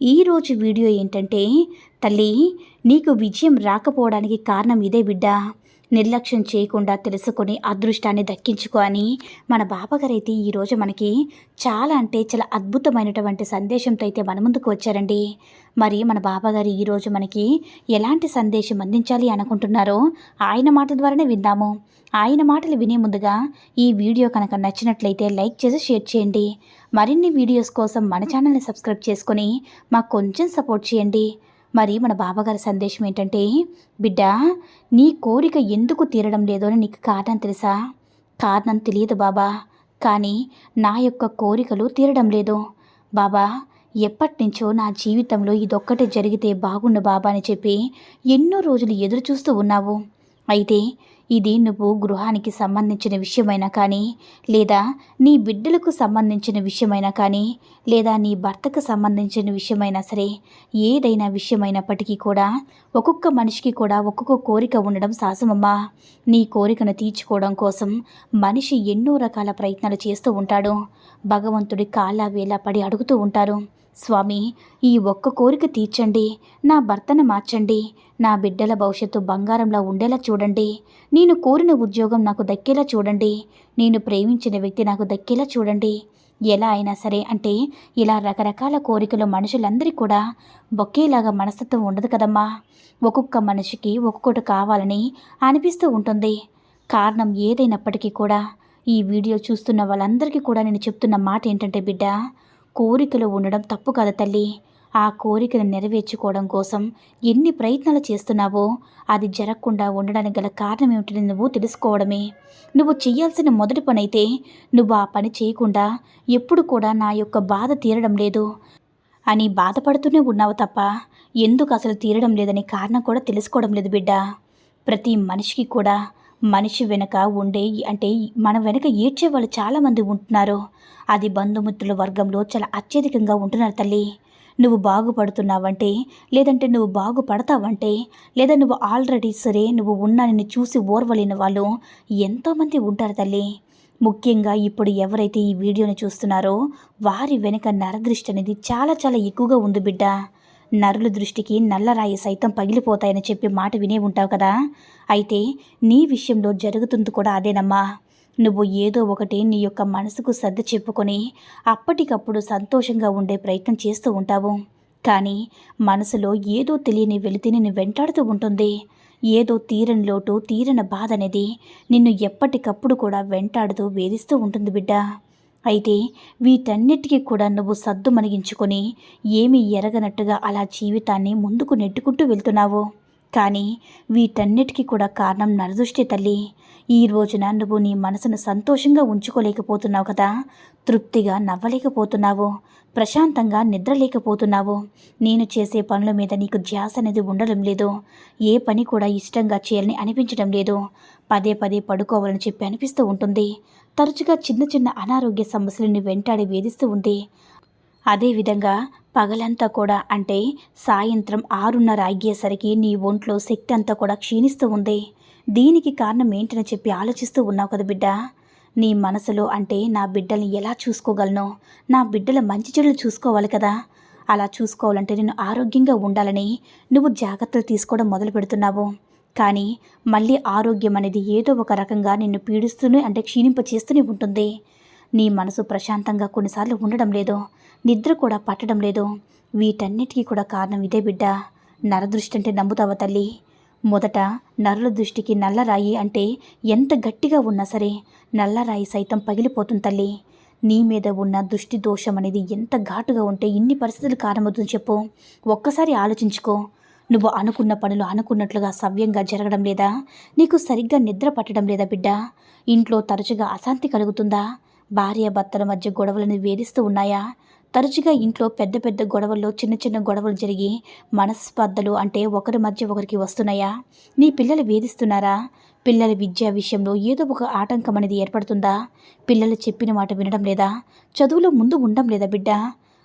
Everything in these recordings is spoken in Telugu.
ఈరోజు వీడియో ఏంటంటే తల్లి నీకు విజయం రాకపోవడానికి కారణం ఇదే బిడ్డ. నిర్లక్ష్యం చేయకుండా తెలుసుకొని అదృష్టాన్ని దక్కించుకో అని మన బాబాగారు అయితే ఈరోజు మనకి చాలా అంటే చాలా అద్భుతమైనటువంటి సందేశంతో అయితే మన ముందుకు వచ్చారండి. మరి మన బాబాగారు ఈరోజు మనకి ఎలాంటి సందేశం అందించాలి అనుకుంటున్నారో ఆయన మాట ద్వారానే విందాము. ఆయన మాటలు వినే ముందుగా ఈ వీడియో కనుక నచ్చినట్లయితే లైక్ చేసి షేర్ చేయండి. మరిన్ని వీడియోస్ కోసం మన ఛానల్ని సబ్స్క్రైబ్ చేసుకొని మాకు కొంచెం సపోర్ట్ చేయండి. మరి మన బాబాగారి సందేశం ఏంటంటే బిడ్డ నీ కోరిక ఎందుకు తీరడం లేదో అని నీకు కారణం తెలుసా? కారణం తెలియదు బాబా కానీ నా యొక్క కోరికలు తీరడం లేదు. బాబా ఎప్పటినుంచో నా జీవితంలో ఇదొక్కటే జరిగితే బాగుండు బాబా అని చెప్పి ఎన్నో రోజులు ఎదురు చూస్తూ ఉన్నావు. అయితే ఇది నువ్వు గృహానికి సంబంధించిన విషయమైనా కానీ లేదా నీ బిడ్డలకు సంబంధించిన విషయమైనా కానీ లేదా నీ భర్తకు సంబంధించిన విషయమైనా సరే ఏదైనా విషయమైనప్పటికీ కూడా ఒక్కొక్క మనిషికి కూడా ఒక్కొక్క కోరిక ఉండడం సహజమమ్మా నీ కోరికను తీర్చుకోవడం కోసం మనిషి ఎన్నో రకాల ప్రయత్నాలు చేస్తూ ఉంటాడు. భగవంతుడి కాళ్ళ వేళ పడి అడుగుతూ ఉంటారు. స్వామి ఈ ఒక్క కోరిక తీర్చండి. నా భర్తను మార్చండి. నా బిడ్డల భవిష్యత్తు బంగారంలా ఉండేలా చూడండి. నేను కోరిన ఉద్యోగం నాకు దక్కేలా చూడండి. నేను ప్రేమించిన వ్యక్తి నాకు దక్కేలా చూడండి. ఎలా అయినా సరే అంటే ఇలా రకరకాల కోరికలు మనుషులందరికీ కూడా ఒకేలాగా మనస్తత్వం ఉండదు కదమ్మా. ఒక్కొక్క మనిషికి ఒక్కొక్కటి కావాలని అనిపిస్తూ ఉంటుంది. కారణం ఏదైనప్పటికీ కూడా ఈ వీడియో చూస్తున్న వాళ్ళందరికీ కూడా నేను చెప్తున్న మాట ఏంటంటే బిడ్డ కోరికలు ఉండడం తప్పు కదా తల్లి. ఆ కోరికను నెరవేర్చుకోవడం కోసం ఎన్ని ప్రయత్నాలు చేస్తున్నావో అది జరగకుండా ఉండడానికి గల కారణం ఏమిటని నువ్వు తెలుసుకోవడమే. నువ్వు చేయాల్సిన మొదటి పని అయితే నువ్వు ఆ పని చేయకుండా ఎప్పుడు కూడా నా యొక్క బాధ తీరడం లేదు అని బాధపడుతూనే ఉన్నావు తప్ప ఎందుకు అసలు తీరడం లేదని కారణం కూడా తెలుసుకోవడం లేదు బిడ్డ. ప్రతి మనిషికి కూడా మనిషి వెనుక ఉండే అంటే మన వెనక ఏడ్చే వాళ్ళు చాలామంది ఉంటున్నారు. అది బంధుమిత్రుల వర్గంలో చాలా అత్యధికంగా ఉంటున్నారు తల్లి. నువ్వు బాగుపడుతున్నావంటే లేదంటే నువ్వు బాగుపడతావంటే లేదా నువ్వు ఆల్రెడీ సరే నువ్వు ఉన్నా నిన్ను చూసి ఓర్వలేని వాళ్ళు ఎంతోమంది ఉంటారు తల్లి. ముఖ్యంగా ఇప్పుడు ఎవరైతే ఈ వీడియోని చూస్తున్నారో వారి వెనుక నరదృష్టి అనేది చాలా చాలా ఎక్కువగా ఉంది బిడ్డ. నరుల దృష్టికి నల్లరాయి సైతం పగిలిపోతాయని చెప్పి మాట వినే ఉంటావు కదా. అయితే నీ విషయంలో జరుగుతుంది కూడా అదేనమ్మా. నువ్వు ఏదో ఒకటి నీ యొక్క మనసుకు సర్ది చెప్పుకొని అప్పటికప్పుడు సంతోషంగా ఉండే ప్రయత్నం చేస్తూ ఉంటావు. కానీ మనసులో ఏదో తెలియని వెళితే నిన్ను వెంటాడుతూ ఉంటుంది. ఏదో తీరని లోటు తీరని బాధ అనేది నిన్ను ఎప్పటికప్పుడు కూడా వెంటాడుతూ వేధిస్తూ ఉంటుంది బిడ్డ. అయితే వీటన్నిటికీ కూడా నువ్వు సద్దు మణిగించుకొని ఏమీ ఎరగనట్టుగా అలా జీవితాన్ని ముందుకు నెట్టుకుంటూ వెళ్తున్నావు. కానీ వీటన్నిటికీ కూడా కారణం నరదృష్టి తల్లి. ఈ రోజున నువ్వు నీ మనసును సంతోషంగా ఉంచుకోలేకపోతున్నావు కదా. తృప్తిగా నవ్వలేకపోతున్నావు. ప్రశాంతంగా నిద్రలేకపోతున్నావు. నేను చేసే పనుల మీద నీకు ధ్యాస అనేది ఉండడం లేదు. ఏ పని కూడా ఇష్టంగా చేయాలని అనిపించడం లేదు. పదే పదే పడుకోవాలని చెప్పి అనిపిస్తూ ఉంటుంది. తరచుగా చిన్న చిన్న అనారోగ్య సమస్యలను వెంటాడి వేధిస్తూ ఉంది అదేవిధంగా పగలంతా కూడా అంటే సాయంత్రం ఆరున్నర అయ్యేసరికి నీ ఒంట్లో శక్తి అంతా కూడా క్షీణిస్తూ ఉంది. దీనికి కారణం ఏంటని చెప్పి ఆలోచిస్తూ ఉన్నావు కదా బిడ్డ. నీ మనసులో అంటే నా బిడ్డల్ని ఎలా చూసుకోగలను? నా బిడ్డల మంచి చెడులు చూసుకోవాలి కదా. అలా చూసుకోవాలంటే నేను ఆరోగ్యంగా ఉండాలని నువ్వు జాగ్రత్తలు తీసుకోవడం మొదలు పెడుతున్నావు కానీ మళ్ళీ ఆరోగ్యం అనేది ఏదో ఒక రకంగా నిన్ను పీడిస్తూనే అంటే క్షీణింప చేస్తూనే ఉంటుంది. నీ మనసు ప్రశాంతంగా కొన్నిసార్లు ఉండడం లేదు. నిద్ర కూడా పట్టడం లేదు. వీటన్నిటికీ కూడా కారణం ఇదే బిడ్డ. నరదృష్టి అంటే నమ్ముతావా తల్లి? మొదట నరుల దృష్టికి నల్లరాయి అంటే ఎంత గట్టిగా ఉన్నా సరే నల్లరాయి సైతం పగిలిపోతుంది తల్లి. నీ మీద ఉన్న దృష్టి దోషం అనేది ఎంత ఘాటుగా ఉంటే ఇన్ని పరిస్థితులు కారణమవుతుందో చెప్పు. ఒక్కసారి ఆలోచించుకో. నువ్వు అనుకున్న పనులు అనుకున్నట్లుగా సవ్యంగా జరగడం లేదా? నీకు సరిగ్గా నిద్ర పట్టడం లేదా బిడ్డ? ఇంట్లో తరచుగా అశాంతి కలుగుతుందా? భార్య భర్తల మధ్య గొడవలను వేధిస్తూ ఉన్నాయా? తరచుగా ఇంట్లో పెద్ద పెద్ద గొడవల్లో చిన్న చిన్న గొడవలు జరిగి మనస్పర్ధలు అంటే ఒకరి మధ్య ఒకరికి వస్తున్నాయా? నీ పిల్లలు వేధిస్తున్నారా? పిల్లల విద్యా విషయంలో ఏదో ఒక ఆటంకం అనేది ఏర్పడుతుందా? పిల్లలు చెప్పిన మాట వినడం లేదా? చదువులో ముందు ఉండడం లేదా బిడ్డ?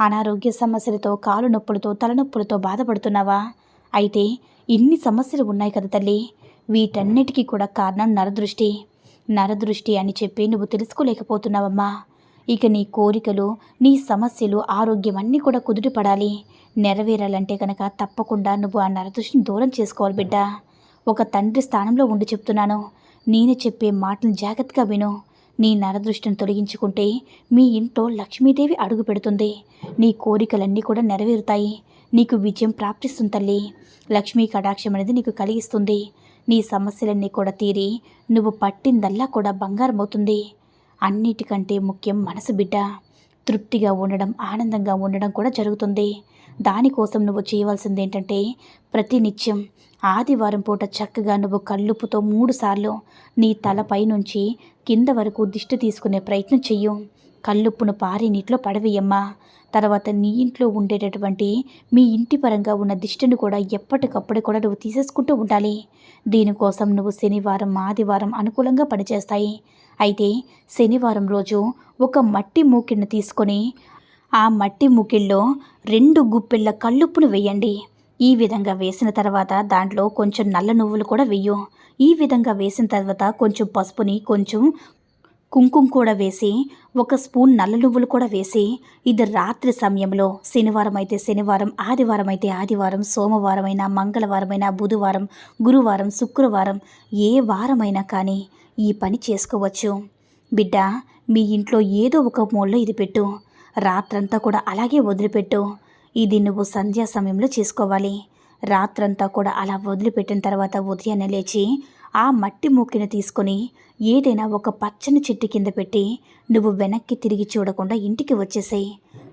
అనారోగ్య సమస్యలతో కాలు నొప్పులతో తలనొప్పులతో బాధపడుతున్నావా? అయితే ఇన్ని సమస్యలు ఉన్నాయి కదా తల్లి. వీటన్నిటికీ కూడా కారణం నరదృష్టి. నరదృష్టి అని చెప్పి నువ్వు తెలుసుకోలేకపోతున్నావమ్మా. ఇక నీ కోరికలు నీ సమస్యలు ఆరోగ్యం అన్నీ కూడా కుదుటపడాలి నెరవేరాలంటే కనుక తప్పకుండా నువ్వు ఆ నరదృష్టిని దూరం చేసుకోవాలి బిడ్డ. ఒక తండ్రి స్థానంలో ఉండి చెప్తున్నాను. నేను చెప్పే మాటలు జాగ్రత్తగా విను. నీ నరదృష్టిని తొలగించుకుంటే మీ ఇంట్లో లక్ష్మీదేవి అడుగు పెడుతుంది. నీ కోరికలన్నీ కూడా నెరవేరుతాయి. నీకు విజయం ప్రాప్తిస్తుంది తల్లి. లక్ష్మీ కటాక్షం అనేది నీకు కలిగిస్తుంది. నీ సమస్యలన్నీ కూడా తీరి నువ్వు పట్టిందల్లా కూడా బంగారం అవుతుంది అన్నిటికంటే ముఖ్యం మనసు బిడ్డ. తృప్తిగా ఉండడం ఆనందంగా ఉండడం కూడా జరుగుతుంది. దానికోసం నువ్వు చేయవలసింది ఏంటంటే ప్రతినిత్యం ఆదివారం పూట చక్కగా నువ్వు కళ్ళుపుతో మూడుసార్లు నీ తలపై నుంచి కింద వరకు దిష్టి తీసుకునే ప్రయత్నం చెయ్యు. కళ్ళుప్పును పారి నీటిలో పడవేయమ్మా. తర్వాత నీ ఇంట్లో ఉండేటటువంటి మీ ఇంటి పరంగా ఉన్న దిష్టిని కూడా ఎప్పటికప్పుడు కూడా నువ్వు తీసేసుకుంటూ ఉండాలి. దీనికోసం నువ్వు శనివారం ఆదివారం అనుకూలంగా పనిచేస్తాయి. అయితే శనివారం రోజు ఒక మట్టి మూకిడిని తీసుకొని ఆ మట్టి మూకిళ్ళలో రెండు గుప్పిళ్ళ కళ్ళుప్పును వేయండి. ఈ విధంగా వేసిన తర్వాత దాంట్లో కొంచెం నల్ల నువ్వులు కూడా వెయ్యు ఈ విధంగా వేసిన తర్వాత కొంచెం పసుపుని కొంచెం కుంకుమ కూడా వేసి ఒక స్పూన్ నల్ల నువ్వులు కూడా వేసి ఇది రాత్రి సమయంలో శనివారం అయితే శనివారం ఆదివారం అయితే ఆదివారం సోమవారమైనా మంగళవారమైనా బుధవారం గురువారం శుక్రవారం ఏ వారమైనా కానీ ఈ పని చేసుకోవచ్చు. బిడ్డ మీ ఇంట్లో ఏదో ఒక మూలలో ఇది పెట్టు. రాత్రంతా కూడా అలాగే వదిలిపెట్టు. ఇది నువ్వు సంధ్యా సమయంలో చేసుకోవాలి. రాత్రంతా కూడా అలా వదిలిపెట్టిన తర్వాత ఉదయాన్నే లేచి ఆ మట్టి మూకిని తీసుకొని ఏదైనా ఒక పచ్చని చెట్టు కింద పెట్టి నువ్వు వెనక్కి తిరిగి చూడకుండా ఇంటికి వచ్చేసేయి.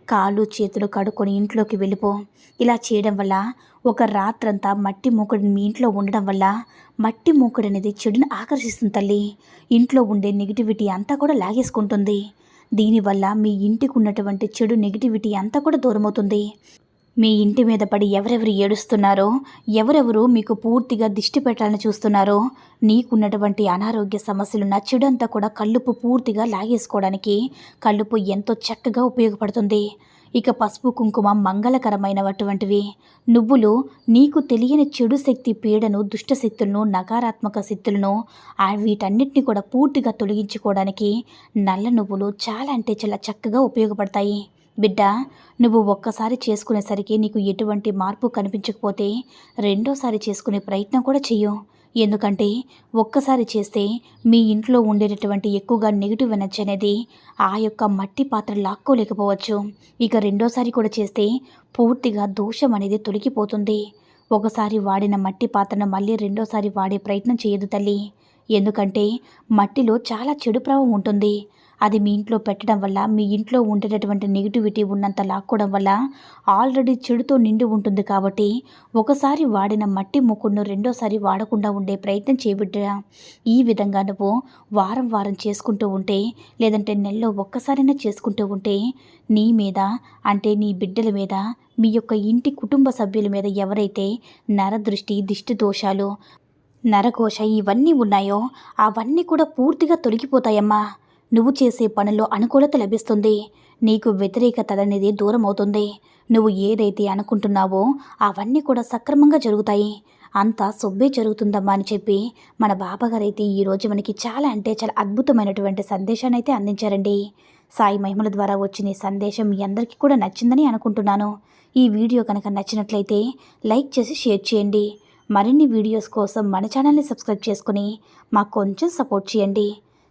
కాళ్ళు చేతులు కడుక్కొని ఇంట్లోకి వెళ్ళిపో. ఇలా చేయడం వల్ల ఒక రాత్రంతా మట్టి మూకుడిని మీ ఇంట్లో ఉండడం వల్ల మట్టి మూకుడు అనేది చెడుని ఆకర్షిస్తుంది తల్లి. ఇంట్లో ఉండే నెగిటివిటీ అంతా కూడా లాగేసుకుంటుంది. దీనివల్ల మీ ఇంటికి ఉన్నటువంటి చెడు నెగిటివిటీ అంతా కూడా దూరమవుతుంది. మీ ఇంటి మీద పడి ఎవరెవరు ఏడుస్తున్నారో ఎవరెవరు మీకు పూర్తిగా దిష్టి పెట్టాలని చూస్తున్నారో నీకున్నటువంటి అనారోగ్య సమస్యలున్న చెడంతా కూడా కళ్ళుపు పూర్తిగా లాగేసుకోవడానికి కళ్ళుపు ఎంతో చక్కగా ఉపయోగపడుతుంది. ఇక పసుపు కుంకుమ మంగళకరమైనటువంటివి. నువ్వులు నీకు తెలియని చెడు శక్తి పీడను దుష్ట శక్తులను నకారాత్మక శక్తులను ఆ వీటన్నిటిని కూడా పూర్తిగా తొలగించుకోవడానికి నల్ల నువ్వులు చాలా అంటే చాలా చక్కగా ఉపయోగపడతాయి. బిడ్డ నువ్వు ఒక్కసారి చేసుకునేసరికి నీకు ఎటువంటి మార్పు కనిపించకపోతే రెండోసారి చేసుకునే ప్రయత్నం కూడా చెయ్యు. ఎందుకంటే ఒక్కసారి చేస్తే మీ ఇంట్లో ఉండేటటువంటి ఎక్కువగా నెగిటివ్ ఎనర్జీ అనేది ఆ యొక్క మట్టి పాత్ర లాక్కోలేకపోవచ్చు. ఇక రెండోసారి కూడా చేస్తే పూర్తిగా దోషం అనేది తొలగిపోతుంది. ఒకసారి వాడిన మట్టి పాత్రను మళ్ళీ రెండోసారి వాడే ప్రయత్నం చేయదు తల్లి. ఎందుకంటే మట్టిలో చాలా చెడు ప్రభావం ఉంటుంది. అది మీ ఇంట్లో పెట్టడం వల్ల మీ ఇంట్లో ఉండేటటువంటి నెగిటివిటీ ఉన్నంత లాక్కోవడం వల్ల ఆల్రెడీ చెడుతో నిండి ఉంటుంది కాబట్టి ఒకసారి వాడిన మట్టి ముక్కును రెండోసారి వాడకుండా ఉండే ప్రయత్నం చేయబిడ్డా ఈ విధంగా నువ్వు వారం వారం చేసుకుంటూ ఉంటే లేదంటే నెలలో ఒక్కసారైనా చేసుకుంటూ ఉంటే నీ మీద అంటే నీ బిడ్డల మీద మీ యొక్క ఇంటి కుటుంబ సభ్యుల మీద ఎవరైతే నరదృష్టి దిష్టి దోషాలు నరకోశ ఇవన్నీ ఉన్నాయో అవన్నీ కూడా పూర్తిగా తొలగిపోతాయమ్మా. నువ్వు చేసే పనుల్లో అనుకూలత లభిస్తుంది. నీకు వ్యతిరేకత అనేది దూరం అవుతుంది నువ్వు ఏదైతే అనుకుంటున్నావో అవన్నీ కూడా సక్రమంగా జరుగుతాయి. అంతా సొబ్బే జరుగుతుందమ్మా అని చెప్పి మన బాబాగారు అయితే ఈరోజు మనకి చాలా అంటే చాలా అద్భుతమైనటువంటి సందేశాన్ని అయితే అందించారండి. సాయి మహిమల ద్వారా వచ్చిన ఈ సందేశం మీ అందరికీ కూడా నచ్చిందని అనుకుంటున్నాను. ఈ వీడియో కనుక నచ్చినట్లయితే లైక్ చేసి షేర్ చేయండి. మరిన్ని వీడియోస్ కోసం మన ఛానల్ని సబ్స్క్రైబ్ చేసుకుని మాకు కొంచెం సపోర్ట్ చేయండి.